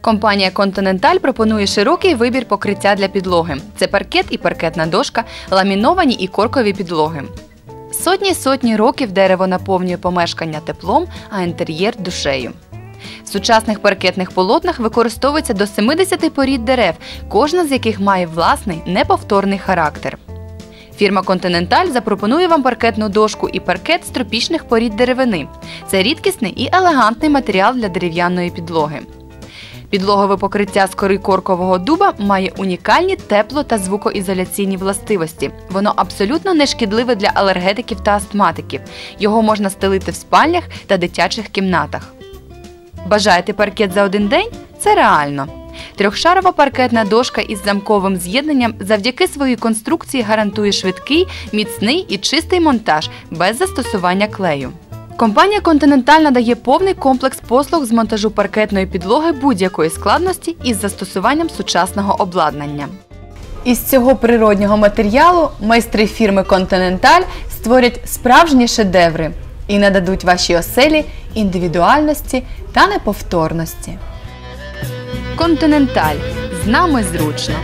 Компанія Continental пропонує широкий вибір покриття для підлоги. Це паркет і паркетна дошка, ламіновані і коркові підлоги. Сотні сотні років дерево наповнює помешкання теплом, а інтер'єр душею. В сучасних паркетних полотнах використовується до 70 порід дерев, кожна з яких має власний неповторний характер. Фірма Continental запропонує вам паркетну дошку і паркет з тропічних порід деревини. Це рідкісний і елегантний матеріал для дерев'яної підлоги. Підлогове покриття з кори коркового дуба має унікальні тепло та звукоізоляційні властивості. Воно абсолютно не шкідливе для алергетиків та астматиків. Його можна стелити в спальнях та дитячих кімнатах. Бажаєте паркет за один день? Це реально. Трьохшарова паркетна дошка із замковим з'єднанням завдяки своїй конструкції гарантує швидкий, міцний і чистий монтаж без застосування клею. Компанія Continental надає повний комплекс послуг з монтажу паркетної підлоги будь-якої складності із застосуванням сучасного обладнання. Із цього природнього матеріалу майстри фірми Continental створять справжні шедеври і нададуть вашій оселі індивідуальності та неповторності. Continental. з нами зручно.